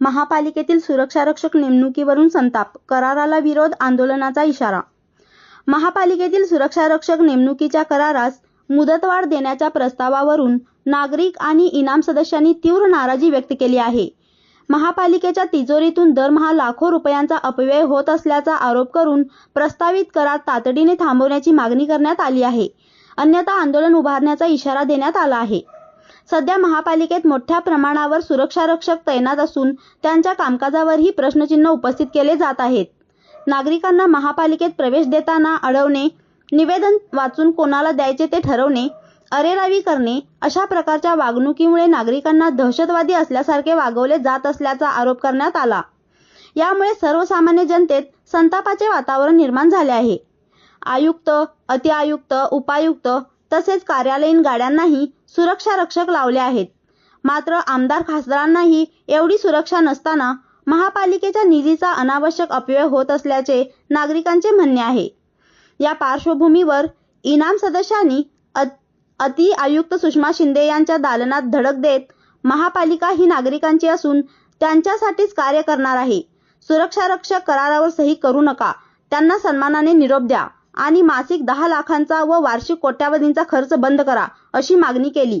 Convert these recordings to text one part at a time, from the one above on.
महापालिकेतील सुरक्षारक्षक नेमणुकीवरून संताप कराराला विरोध आंदोलनाचा इशारा. महापालिकेतील सुरक्षारक्षक नेमणुकीच्या करारास मुदतवाढ देण्याच्या प्रस्तावावरून नागरिक आणि इनाम सदस्यांनी तीव्र नाराजी व्यक्त केली आहे. महापालिकेच्या तिजोरीतून दरमहा लाखो रुपयांचा अपव्यय होत असल्याचा आरोप करून प्रस्तावित करार तातडीने थांबवण्याची मागणी करण्यात आली आहे. अन्यथा आंदोलन उभारण्याचा इशारा देण्यात आला आहे. सध्या महापालिकेत मोठ्या प्रमाणावर सुरक्षारक्षक तैनात असून त्यांच्या कामकाजावरही प्रश्नचिन्ह उपस्थित केले जात आहेत. नागरिकांना महापालिकेत प्रवेश देताना अडवणे निवेदन वाचून कोणाला द्यायचे ते ठरवणे अरेरावी करणे अशा प्रकारच्या वागणुकीमुळे नागरिकांना दहशतवादी असल्यासारखे वागवले जात असल्याचा आरोप करण्यात आला. यामुळे सर्वसामान्य जनतेत संतापाचे वातावरण निर्माण झाले आहे. आयुक्त अतिआयुक्त उपायुक्त तसेच कार्यालयीन गाड्यांनाही सुरक्षा रक्षक लावले आहेत. मात्र आमदार खासदारांनाही एवढी सुरक्षा नसताना महापालिकेच्या निधीचा अनावश्यक अपव्यय होत असल्याचे नागरिकांचे म्हणणे आहे. या पार्श्वभूमीवर इनाम सदस्यांनी अति आयुक्त सुषमा शिंदे यांच्या दालनात धडक देत महापालिका ही नागरिकांची असून त्यांच्यासाठीच कार्य करणार आहे. सुरक्षा रक्षक करारावर सही करू नका. त्यांना सन्मानाने निरोप द्या. आणि मासिक दहा लाखांचा व वार्षिक कोट्यावधींचा खर्च बंद करा अशी मागणी केली.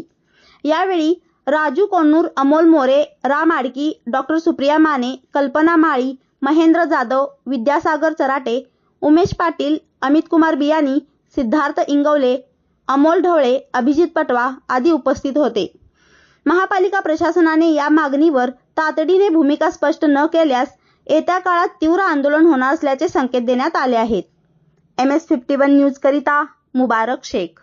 यावेळी राजू कोन्नूर अमोल मोरे राम आडकी डॉक्टर सुप्रिया माने कल्पना माळी महेंद्र जाधव विद्यासागर चराटे उमेश पाटील अमित कुमार बियानी सिद्धार्थ इंगवले अमोल ढवळे अभिजित पटवा आदी उपस्थित होते. महापालिका प्रशासनाने या मागणीवर तातडीने भूमिका स्पष्ट न केल्यास येत्या काळात तीव्र आंदोलन होणार असल्याचे संकेत देण्यात आले आहेत. M S fifty one news करिता मुबारक शेख.